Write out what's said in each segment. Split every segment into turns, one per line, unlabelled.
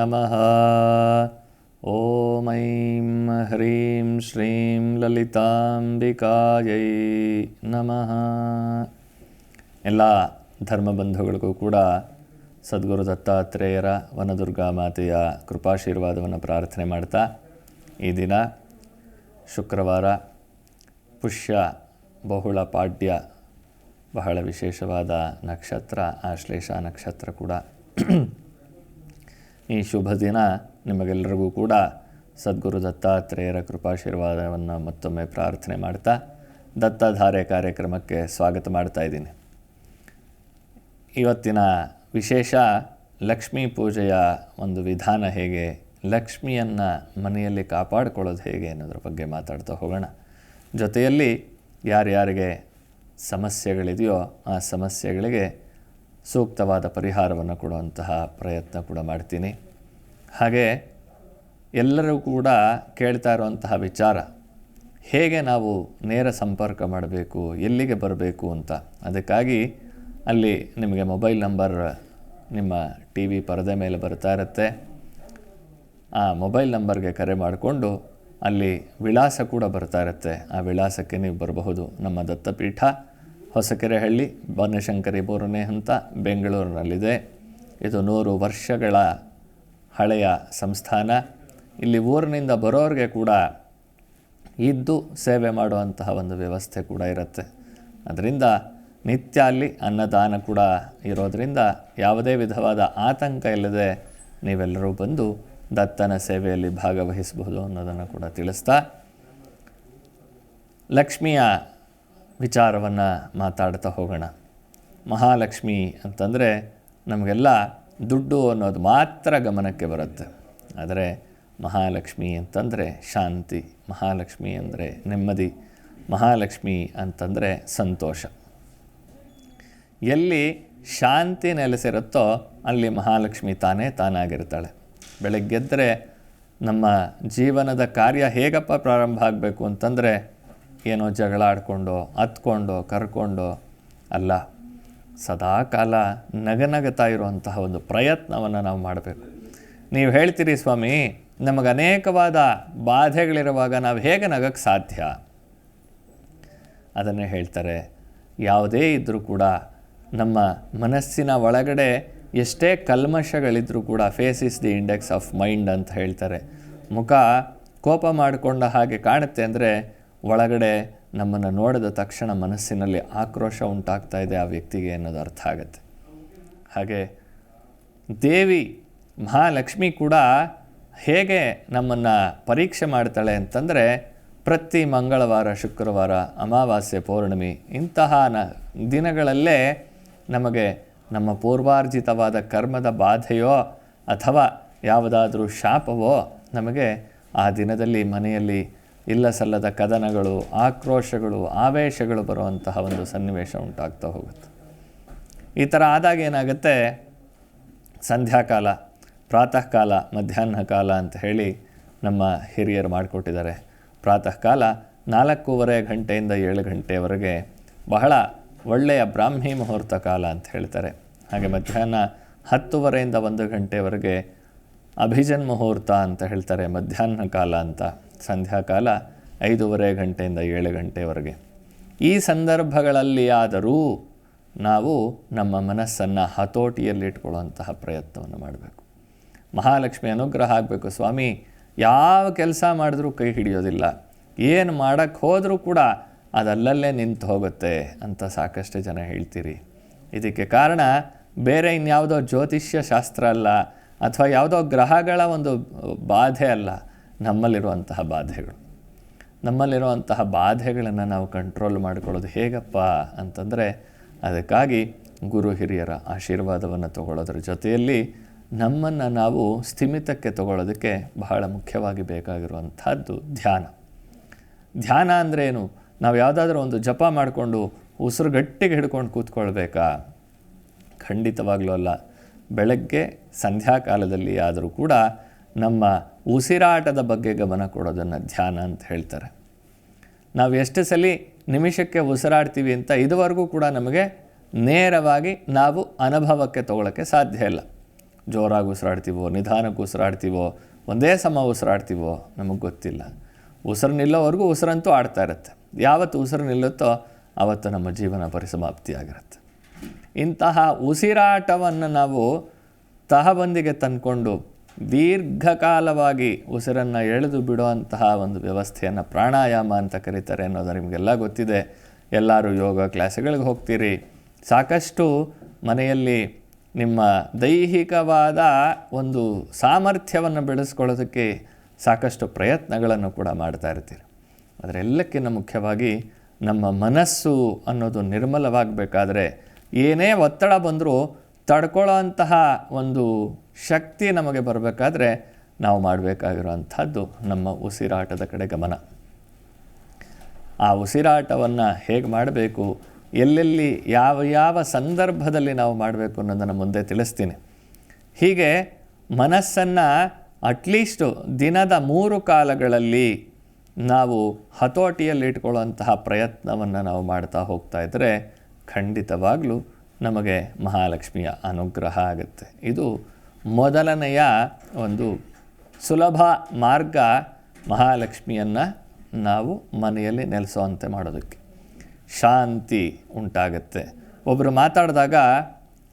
ನಮಃ ಓಂ ಐಂ ಹ್ರೀಂ ಶ್ರೀಂ ಲಲಿತಾಂಬಿಕಾಯೈ ನಮಃ ಎಲ್ಲ ಧರ್ಮಬಂಧುಗಳಿಗೂ ಕೂಡ ಸದ್ಗುರು ದತ್ತಾತ್ರೇಯರ ವನದುರ್ಗಾ ಮಾತೆಯ ಕೃಪಾಶೀರ್ವಾದವನ್ನು ಪ್ರಾರ್ಥನೆ ಮಾಡ್ತಾ ಈ ದಿನ ಶುಕ್ರವಾರ ಪುಷ್ಯ ಬಹುಳ ಪಾಡ್ಯ ಬಹಳ ವಿಶೇಷವಾದ ನಕ್ಷತ್ರ ಆಶ್ಲೇಷ ನಕ್ಷತ್ರ ಕೂಡ ಈ ಶುಭ ದಿನ ನಿಮಗೆಲ್ಲರಿಗೂ ಕೂಡ ಸದ್ಗುರು ದತ್ತಾತ್ರೇಯರ ಕೃಪಾಶೀರ್ವಾದವನ್ನು ಮತ್ತೊಮ್ಮೆ ಪ್ರಾರ್ಥನೆ ಮಾಡ್ತಾ ದತ್ತಧಾರೆ ಕಾರ್ಯಕ್ರಮಕ್ಕೆ ಸ್ವಾಗತ ಮಾಡ್ತಾ ಇದ್ದೀನಿ. ಇವತ್ತಿನ ವಿಶೇಷ ಲಕ್ಷ್ಮೀ ಪೂಜೆಯ ಒಂದು ವಿಧಾನ ಹೇಗೆ, ಲಕ್ಷ್ಮಿಯನ್ನು ಮನೆಯಲ್ಲಿ ಕಾಪಾಡಿಕೊಳ್ಳೋದು ಹೇಗೆ ಅನ್ನೋದ್ರ ಬಗ್ಗೆ ಮಾತಾಡ್ತಾ ಹೋಗೋಣ. ಜೊತೆಯಲ್ಲಿ ಯಾರ್ಯಾರಿಗೆ ಸಮಸ್ಯೆಗಳಿದೆಯೋ ಆ ಸಮಸ್ಯೆಗಳಿಗೆ ಸೂಕ್ತವಾದ ಪರಿಹಾರವನ್ನು ಕೊಡುವಂತಹ ಪ್ರಯತ್ನ ಕೂಡ ಮಾಡ್ತೀನಿ. ಹಾಗೆ ಎಲ್ಲರೂ ಕೂಡ ಕೇಳ್ತಾ ಇರುವಂತಹ ವಿಚಾರ, ಹೇಗೆ ನಾವು ನೇರ ಸಂಪರ್ಕ ಮಾಡಬೇಕು, ಎಲ್ಲಿಗೆ ಬರಬೇಕು ಅಂತ. ಅದಕ್ಕಾಗಿ ಅಲ್ಲಿ ನಿಮಗೆ ಮೊಬೈಲ್ ನಂಬರ್ ನಿಮ್ಮ ಟಿ ವಿ ಪರದೆ ಮೇಲೆ ಬರ್ತಾ ಇರುತ್ತೆ. ಆ ಮೊಬೈಲ್ ನಂಬರ್ಗೆ ಕರೆ ಮಾಡಿಕೊಂಡು ಅಲ್ಲಿ ವಿಳಾಸ ಕೂಡ ಬರ್ತಾ ಇರುತ್ತೆ. ಆ ವಿಳಾಸಕ್ಕೆ ನೀವು ಬರಬಹುದು. ನಮ್ಮ ದತ್ತಪೀಠ, ಹೊಸಕೆರೆಹಳ್ಳಿ, ಬನಶಂಕರಿ ಮೂರನೇ ಹಂತ ಬೆಂಗಳೂರಿನಲ್ಲಿದೆ. ಇದು ನೂರು ವರ್ಷಗಳ ಹಳೆಯ ಸಂಸ್ಥಾನ. ಇಲ್ಲಿ ಊರಿನಿಂದ ಬರೋರಿಗೆ ಕೂಡ ಇದ್ದು ಸೇವೆ ಮಾಡುವಂತಹ ಒಂದು ವ್ಯವಸ್ಥೆ ಕೂಡ ಇರುತ್ತೆ. ಅದರಿಂದ ನಿತ್ಯ ಅಲ್ಲಿ ಅನ್ನದಾನ ಕೂಡ ಇರೋದರಿಂದ ಯಾವುದೇ ವಿಧವಾದ ಆತಂಕ ಇಲ್ಲದೆ ನೀವೆಲ್ಲರೂ ಬಂದು ದತ್ತನ ಸೇವೆಯಲ್ಲಿ ಭಾಗವಹಿಸಬಹುದು ಅನ್ನೋದನ್ನು ಕೂಡ ತಿಳಿಸ್ತಾ. ಲಕ್ಷ್ಮಿಯ ವಿಚಾರವನ್ನು ಮಾತಾಡ್ತಾ ಹೋಗೋಣ. ಮಹಾಲಕ್ಷ್ಮಿ ಅಂತಂದರೆ ನಮಗೆಲ್ಲ ದುಡ್ಡು ಅನ್ನೋದು ಮಾತ್ರ ಗಮನಕ್ಕೆ ಬರುತ್ತೆ. ಆದರೆ ಮಹಾಲಕ್ಷ್ಮಿ ಅಂತಂದರೆ ಶಾಂತಿ, ಮಹಾಲಕ್ಷ್ಮಿ ಅಂದರೆ ನೆಮ್ಮದಿ, ಮಹಾಲಕ್ಷ್ಮಿ ಅಂತಂದರೆ ಸಂತೋಷ. ಎಲ್ಲಿ ಶಾಂತಿ ನೆಲೆಸಿರುತ್ತೋ ಅಲ್ಲಿ ಮಹಾಲಕ್ಷ್ಮಿ ತಾನೇ ತಾನಾಗಿರ್ತಾಳೆ. ಬೆಳಗ್ಗೆದ್ದರೆ ನಮ್ಮ ಜೀವನದ ಕಾರ್ಯ ಹೇಗಪ್ಪ ಪ್ರಾರಂಭ ಆಗಬೇಕು ಅಂತಂದರೆ ಏನೋ ಜಗಳ ಆಡ್ಕೊಂಡು, ಹತ್ಕೊಂಡು, ಕರ್ಕೊಂಡು, ಅಲ್ಲ ಸದಾ ಕಾಲ ನಗನಗತಾ ಇರುವಂತಹ ಒಂದು ಪ್ರಯತ್ನವನ್ನು ನಾವು ಮಾಡಬೇಕು. ನೀವು ಹೇಳ್ತೀರಿ ಸ್ವಾಮಿ, ನಮಗೆ ಅನೇಕವಾದ ಬಾಧೆಗಳಿರುವಾಗ ನಾವು ಹೇಗೆ ನಗಕ್ಕೆ ಸಾಧ್ಯ? ಅದನ್ನು ಹೇಳ್ತಾರೆ, ಯಾವುದೇ ಇದ್ದರೂ ಕೂಡ ನಮ್ಮ ಮನಸ್ಸಿನ ಒಳಗಡೆ ಎಷ್ಟೇ ಕಲ್ಮಶಗಳಿದ್ರೂ ಕೂಡ face is the index of mind ಅಂತ ಹೇಳ್ತಾರೆ. ಮುಖ ಕೋಪ ಮಾಡಿಕೊಂಡ ಹಾಗೆ ಕಾಣುತ್ತೆ ಅಂದರೆ ಒಳಗಡೆ ನಮ್ಮನ್ನು ನೋಡಿದ ತಕ್ಷಣ ಮನಸ್ಸಿನಲ್ಲಿ ಆಕ್ರೋಶ ಉಂಟಾಗ್ತಾ ಇದೆ ಆ ವ್ಯಕ್ತಿಗೆ ಅನ್ನೋದು ಅರ್ಥ ಆಗುತ್ತೆ. ಹಾಗೆ ದೇವಿ ಮಹಾಲಕ್ಷ್ಮಿ ಕೂಡ ಹೇಗೆ ನಮ್ಮನ್ನು ಪರೀಕ್ಷೆ ಮಾಡ್ತಾಳೆ ಅಂತಂದರೆ ಪ್ರತಿ ಮಂಗಳವಾರ, ಶುಕ್ರವಾರ, ಅಮಾವಾಸ್ಯೆ, ಪೌರ್ಣಮಿ ಇಂತಹ ನ ದಿನಗಳಲ್ಲೇ ನಮಗೆ ನಮ್ಮ ಪೂರ್ವಾರ್ಜಿತವಾದ ಕರ್ಮದ ಬಾಧೆಯೋ ಅಥವಾ ಯಾವುದಾದ್ರೂ ಶಾಪವೋ ನಮಗೆ ಆ ದಿನದಲ್ಲಿ ಮನೆಯಲ್ಲಿ ಇಲ್ಲ ಸಲ್ಲದ ಕದನಗಳು, ಆಕ್ರೋಶಗಳು, ಆವೇಶಗಳು ಬರುವಂತಹ ಒಂದು ಸನ್ನಿವೇಶ ಉಂಟಾಗ್ತಾ ಹೋಗುತ್ತೆ. ಈ ಥರ ಆದಾಗ ಏನಾಗುತ್ತೆ? ಸಂಧ್ಯಾಕಾಲ ಪ್ರಾತಃ ಕಾಲ ಮಧ್ಯಾಹ್ನ ಕಾಲ ಅಂತ ಹೇಳಿ ನಮ್ಮ ಹಿರಿಯರು ಮಾಡಿಕೊಟ್ಟಿದ್ದಾರೆ. ಪ್ರಾತಃ ಕಾಲ ನಾಲ್ಕೂವರೆ ಗಂಟೆಯಿಂದ ಏಳು ಗಂಟೆವರೆಗೆ ಬಹಳ ಒಳ್ಳೆಯ ಬ್ರಾಹ್ಮಿ ಮುಹೂರ್ತ ಕಾಲ ಅಂತ ಹೇಳ್ತಾರೆ. ಹಾಗೆ ಮಧ್ಯಾಹ್ನ ಹತ್ತುವರೆಯಿಂದ ಒಂದು ಗಂಟೆವರೆಗೆ ಅಭಿಜನ್ ಮುಹೂರ್ತ ಅಂತ ಹೇಳ್ತಾರೆ ಮಧ್ಯಾಹ್ನ ಕಾಲ ಅಂತ. ಸಂಧ್ಯಾಕಾಲ ಐದೂವರೆ ಗಂಟೆಯಿಂದ ಏಳು ಗಂಟೆವರೆಗೆ. ಈ ಸಂದರ್ಭಗಳಲ್ಲಿ ಆದರೂ ನಾವು ನಮ್ಮ ಮನಸ್ಸನ್ನು ಹತೋಟಿಯಲ್ಲಿಟ್ಕೊಳ್ಳುವಂತಹ ಪ್ರಯತ್ನವನ್ನು ಮಾಡಬೇಕು. ಮಹಾಲಕ್ಷ್ಮಿ ಅನುಗ್ರಹ ಆಗಬೇಕು ಸ್ವಾಮಿ. ಯಾವ ಕೆಲಸ ಮಾಡಿದ್ರೂ ಕೈ ಹಿಡಿಯೋದಿಲ್ಲ. ಏನು ಮಾಡೋಕ್ಕೆ ಹೋದರೂ ಕೂಡ ಅದಲ್ಲಲ್ಲೇ ನಿಂತು ಹೋಗುತ್ತೆ ಅಂತ ಸಾಕಷ್ಟು ಜನ ಹೇಳ್ತೀರಿ. ಇದಕ್ಕೆ ಕಾರಣ ಬೇರೆ ಇನ್ಯಾವುದೋ ಜ್ಯೋತಿಷ್ಯ ಶಾಸ್ತ್ರ ಅಲ್ಲ ಅಥವಾ ಯಾವುದೋ ಗ್ರಹಗಳ ಒಂದು ಬಾಧೆ ಅಲ್ಲ. ನಮ್ಮಲ್ಲಿರುವಂತಹ ಬಾಧೆಗಳು. ನಮ್ಮಲ್ಲಿರುವಂತಹ ಬಾಧೆಗಳನ್ನು ನಾವು ಕಂಟ್ರೋಲ್ ಮಾಡಿಕೊಳ್ಳೋದು ಹೇಗಪ್ಪ ಅಂತಂದರೆ, ಅದಕ್ಕಾಗಿ ಗುರು ಹಿರಿಯರ ಆಶೀರ್ವಾದವನ್ನು ತಗೊಳ್ಳೋದ್ರ ಜೊತೆಯಲ್ಲಿ ನಮ್ಮನ್ನು ನಾವು ಸ್ಥಿಮಿತಕ್ಕೆ ತಗೊಳ್ಳೋದಕ್ಕೆ ಬಹಳ ಮುಖ್ಯವಾಗಿ ಬೇಕಾಗಿರುವಂಥದ್ದು ಧ್ಯಾನ. ಧ್ಯಾನ ಏನು? ನಾವು ಯಾವುದಾದ್ರೂ ಒಂದು ಜಪ ಮಾಡಿಕೊಂಡು ಉಸಿರು ಗಟ್ಟಿಗೆ ಹಿಡ್ಕೊಂಡು ಕೂತ್ಕೊಳ್ಬೇಕಾ? ಖಂಡಿತವಾಗ್ಲೂ ಅಲ್ಲ. ಬೆಳಗ್ಗೆ ಸಂಧ್ಯಾಕಾಲದಲ್ಲಿ ಆದರೂ ಕೂಡ ನಮ್ಮ ಉಸಿರಾಟದ ಬಗ್ಗೆ ಗಮನ ಕೊಡೋದನ್ನು ಧ್ಯಾನ ಅಂತ ಹೇಳ್ತಾರೆ. ನಾವು ಎಷ್ಟು ಸಲ ನಿಮಿಷಕ್ಕೆ ಉಸಿರಾಡ್ತೀವಿ ಅಂತ ಇದುವರೆಗೂ ಕೂಡ ನಮಗೆ ನೇರವಾಗಿ ನಾವು ಅನುಭವಕ್ಕೆ ತಗೊಳ್ಳೋಕ್ಕೆ ಸಾಧ್ಯ ಇಲ್ಲ. ಜೋರಾಗಿ ಉಸಿರಾಡ್ತೀವೋ, ನಿಧಾನಕ್ಕೆ ಉಸಿರಾಡ್ತೀವೋ, ಒಂದೇ ಸಮ ಉಸಿರಾಡ್ತೀವೋ ನಮಗೆ ಗೊತ್ತಿಲ್ಲ. ಉಸಿರು ನಿಲ್ಲೋವರೆಗೂ ಉಸಿರಂತೂ ಆಡ್ತಾ ಇರುತ್ತೆ. ಯಾವತ್ತು ಉಸಿರು ನಿಲ್ಲುತ್ತೋ ಆವತ್ತು ನಮ್ಮ ಜೀವನ ಪರಿಸಮಾಪ್ತಿಯಾಗಿರುತ್ತೆ. ಇಂತಹ ಉಸಿರಾಟವನ್ನು ನಾವು ತಹಬಂದಿಗೆ ತಂದ್ಕೊಂಡು ದೀರ್ಘಕಾಲವಾಗಿ ಉಸಿರನ್ನು ಎಳೆದು ಬಿಡುವಂತಹ ಒಂದು ವ್ಯವಸ್ಥೆಯನ್ನು ಪ್ರಾಣಾಯಾಮ ಅಂತ ಕರೀತಾರೆ ಅನ್ನೋದು ನಿಮಗೆಲ್ಲ ಗೊತ್ತಿದೆ. ಎಲ್ಲರೂ ಯೋಗ ಕ್ಲಾಸ್ಗಳಿಗೆ ಹೋಗ್ತೀರಿ. ಸಾಕಷ್ಟು ಮನೆಯಲ್ಲಿ ನಿಮ್ಮ ದೈಹಿಕವಾದ ಒಂದು ಸಾಮರ್ಥ್ಯವನ್ನು ಬೆಳೆಸ್ಕೊಳ್ಳೋದಕ್ಕೆ ಸಾಕಷ್ಟು ಪ್ರಯತ್ನಗಳನ್ನು ಕೂಡ ಮಾಡ್ತಾ ಇರ್ತೀರಿ. ಅದರೆಲ್ಲಕ್ಕಿಂತ ಮುಖ್ಯವಾಗಿ ನಮ್ಮ ಮನಸ್ಸು ಅನ್ನೋದು ನಿರ್ಮಲವಾಗಬೇಕಾದ್ರೆ ಏನೇ ಒತ್ತಡ ಬಂದರೂ ತಡ್ಕೊಳ್ಳೋಂತಹ ಒಂದು ಶಕ್ತಿ ನಮಗೆ ಬರಬೇಕಾದ್ರೆ ನಾವು ಮಾಡಬೇಕಾಗಿರುವಂಥದ್ದು ನಮ್ಮ ಉಸಿರಾಟದ ಕಡೆ ಗಮನ. ಆ ಉಸಿರಾಟವನ್ನು ಹೇಗೆ ಮಾಡಬೇಕು, ಎಲ್ಲೆಲ್ಲಿ ಯಾವ ಯಾವ ಸಂದರ್ಭದಲ್ಲಿ ನಾವು ಮಾಡಬೇಕು ಅನ್ನೋದನ್ನು ಮುಂದೆ ತಿಳಿಸ್ತೀನಿ. ಹೀಗೆ ಮನಸ್ಸನ್ನು ಅಟ್ಲೀಸ್ಟು ದಿನದ ಮೂರು ಕಾಲಗಳಲ್ಲಿ ನಾವು ಹತೋಟಿಯಲ್ಲಿ ಇಟ್ಕೊಳ್ಳುವಂತಹ ಪ್ರಯತ್ನವನ್ನು ನಾವು ಮಾಡ್ತಾ ಹೋಗ್ತಾ ಇದ್ದರೆ ಖಂಡಿತವಾಗಲೂ ನಮಗೆ ಮಹಾಲಕ್ಷ್ಮಿಯ ಅನುಗ್ರಹ ಆಗುತ್ತೆ. ಇದು ಮೊದಲನೆಯ ಒಂದು ಸುಲಭ ಮಾರ್ಗ ಮಹಾಲಕ್ಷ್ಮಿಯನ್ನು ನಾವು ಮನೆಯಲ್ಲಿ ನೆಲೆಸುವಂತೆ ಮಾಡೋದಕ್ಕೆ. ಶಾಂತಿ ಉಂಟಾಗುತ್ತೆ. ಒಬ್ಬರು ಮಾತಾಡಿದಾಗ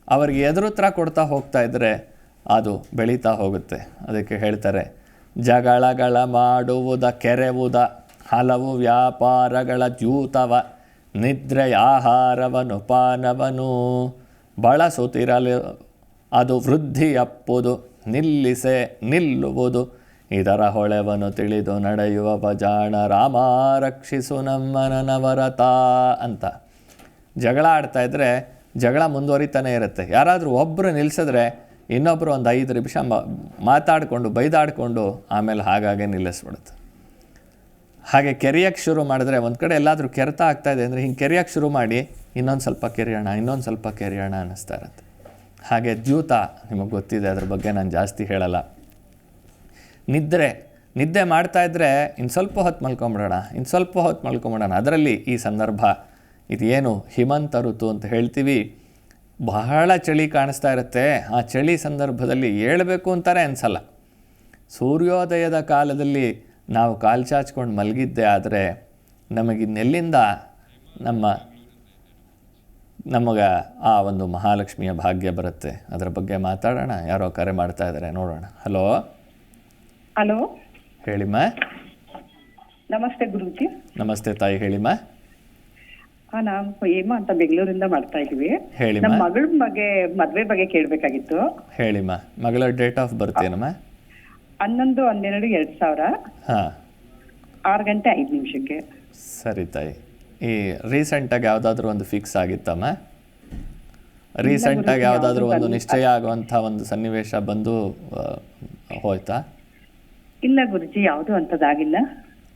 ಅವರಿಗೆ ಎದುರುತ್ರ ಕೊಡ್ತಾ ಹೋಗ್ತಾ ಇದ್ದರೆ ಅದು ಬೆಳೀತಾ ಹೋಗುತ್ತೆ. ಅದಕ್ಕೆ ಹೇಳ್ತಾರೆ, ಜಗಳಗಳ ಮಾಡುವುದ, ಕೆರೆವುದ, ಹಲವು ವ್ಯಾಪಾರಗಳ ದ್ಯೂತವ ನಿದ್ರೆಯ ಆಹಾರವನು ಪಾನವನು ಬಳಸುತ್ತಿರಲು ಅದು ವೃದ್ಧಿಯಪ್ಪುದು, ನಿಲ್ಲಿಸೆ ನಿಲ್ಲುವುದು. ಇದರ ಹೊಳೆವನು ತಿಳಿದು ನಡೆಯುವ ಬಜಾಣ ರಾಮ ರಕ್ಷಿಸು ನಮ್ಮ ನವರತ ಅಂತ. ಜಗಳ ಆಡ್ತಾ ಇದ್ದರೆ ಜಗಳ ಮುಂದುವರಿತಾನೆ ಇರುತ್ತೆ. ಯಾರಾದರೂ ಒಬ್ಬರು ನಿಲ್ಲಿಸಿದ್ರೆ ಇನ್ನೊಬ್ಬರು ಒಂದು ಐದು ನಿಮಿಷ ಮಾತಾಡಿಕೊಂಡು, ಬೈದಾಡಿಕೊಂಡು ಆಮೇಲೆ ಹಾಗಾಗೆ ನಿಲ್ಲಿಸ್ಬಿಡುತ್ತೆ. ಹಾಗೆ ಕೆರೆಯೋಕ್ಕೆ ಶುರು ಮಾಡಿದ್ರೆ ಒಂದು ಕಡೆ ಎಲ್ಲಾದರೂ ಕೆರೆತ ಇದೆ ಅಂದರೆ ಹಿಂಗೆ ಕೆರೆಯೋಕ್ಕೆ ಶುರು ಮಾಡಿ ಇನ್ನೊಂದು ಸ್ವಲ್ಪ ಕೆರೆಯೋಣ, ಇನ್ನೊಂದು ಸ್ವಲ್ಪ ಕೆರೆಯೋಣ ಅನ್ನಿಸ್ತಾ ಇರುತ್ತೆ. ಹಾಗೆ ದ್ಯೂತ ನಿಮಗೆ ಗೊತ್ತಿದೆ, ಅದ್ರ ಬಗ್ಗೆ ನಾನು ಜಾಸ್ತಿ ಹೇಳಲ್ಲ. ನಿದ್ರೆ, ನಿದ್ದೆ ಮಾಡ್ತಾ ಇದ್ದರೆ ಇನ್ನು ಸ್ವಲ್ಪ ಹೊತ್ತು ಮಲ್ಕೊಂಬಿಡೋಣ ಇನ್ನು ಸ್ವಲ್ಪ ಹೊತ್ತು ಮಲ್ಕೊಂಬಿಡೋಣ. ಅದರಲ್ಲಿ ಈ ಸಂದರ್ಭ ಇದೇನು ಹಿಮಂತ ಋತು ಅಂತ ಹೇಳ್ತೀವಿ. ಬಹಳ ಚಳಿ ಕಾಣಿಸ್ತಾ ಇರುತ್ತೆ. ಆ ಚಳಿ ಸಂದರ್ಭದಲ್ಲಿ ಏಳಬೇಕು ಅಂತಾರೆ ಅನ್ಸಲ್ಲ. ಸೂರ್ಯೋದಯದ ಕಾಲದಲ್ಲಿ ನಾವು ಕಾಲು ಚಾಚ್ಕೊಂಡು ಮಲಗಿದ್ದೆ ಆದರೆ ನಮಗಿನ್ನೆಲ್ಲಿಂದ ನಮ್ಮ ನಮಗೆ ಆ ಒಂದು ಮಹಾಲಕ್ಷ್ಮಿಯ ಭಾಗ್ಯ ಬರುತ್ತೆ. ಅದರ ಬಗ್ಗೆ ಮಾತಾಡೋಣ. ಯಾರೋ ಕರೆ ಮಾಡ್ತಾ ಇದ್ದಾರೆ ನೋಡೋಣ. ಹಲೋ?
ಹಲೋ?
ಹೇಳಿಮ್ಮ.
ನಮಸ್ತೆ ಗುರುಜಿ.
ನಮಸ್ತೆ ತಾಯಿ ಹೇಳಿಮ್ಮ.
ಹಾ ನಾವು ಹೇಮ ಅಂತ ಬೆಂಗಳೂರಿಂದ ಮಾಡ್ತಾ ಇದೀವಿ ನಮ್ಮ ಮಗಳ ಬಗ್ಗೆ ಮದ್ವೆ ಬಗ್ಗೆ ಕೇಳಬೇಕಾಗಿತ್ತು.
ಹೇಳಿಮ್ಮ. ಮಗಳ ಡೇಟ್ ಆಫ್ ಬರ್ತ್ ಏನಮ್ಮ?
ಹನ್ನೊಂದು ಹನ್ನೆರಡು ಎರಡ್ ಸಾವಿರ.
ಹಾಂ.
ಆರು ಗಂಟೆ ಐದು ನಿಮಿಷಕ್ಕೆ.
ಸರಿ ತಾಯಿ. ಈ ರೀಸೆಂಟಾಗಿ ಯಾವುದಾದ್ರೂ ಒಂದು ಫಿಕ್ಸ್ ಆಗಿತ್ತಮ್ಮ? ರೀಸೆಂಟಾಗಿ ಯಾವುದಾದ್ರೂ ಒಂದು ನಿಶ್ಚಯ ಆಗುವಂತ ಒಂದು ಸನ್ನಿವೇಶ ಬಂದು ಹೋಯ್ತಾ?
ಇಲ್ಲ ಗುರುಜಿ ಯಾವುದು ಅಂತದಾಗಿಲ್ಲ